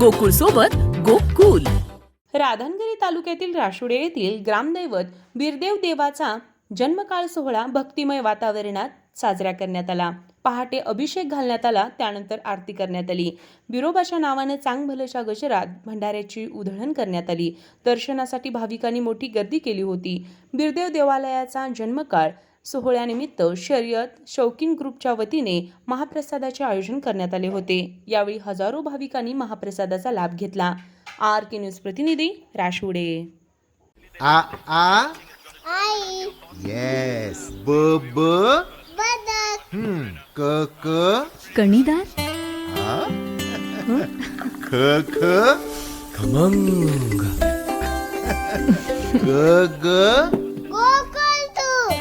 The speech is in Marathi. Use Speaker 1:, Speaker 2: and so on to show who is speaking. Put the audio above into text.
Speaker 1: गोकुळ सोबत गोकुल.
Speaker 2: राधानगिरी तालुक्यातील राशुडे येथील ग्रामदैवत बिरदेव देवाचा जन्मकाळ सोहळा भक्तिमय वातावरणात साजरा करण्यात आला. पहाटे अभिषेक घालण्यात आला त्यानंतर आरती करण्यात आली. बिरोबाच्या नावानं चांगभलच्या गजरात भंडाऱ्याची उधळण करण्यात आली. दर्शनासाठी भाविकांनी मोठी गर्दी केली होती. बिरदेव देवालयाचा जन्मकाळ सोहळ्यानिमित्त शर्यत शौकीन ग्रुपच्या वतीने महाप्रसादाचे आयोजन करण्यात आले होते. यावेळी हजारो भाविकांनी महाप्रसादाचा लाभ घेतला. आर के न्यूज प्रतिनिधी राशुडे
Speaker 3: आ आ?
Speaker 4: आई.
Speaker 3: येस ब ब?
Speaker 4: बदक.
Speaker 3: हम्म. क क?
Speaker 1: कणीदार?
Speaker 3: आ? ख ख?
Speaker 5: खमंग.
Speaker 3: ग ग?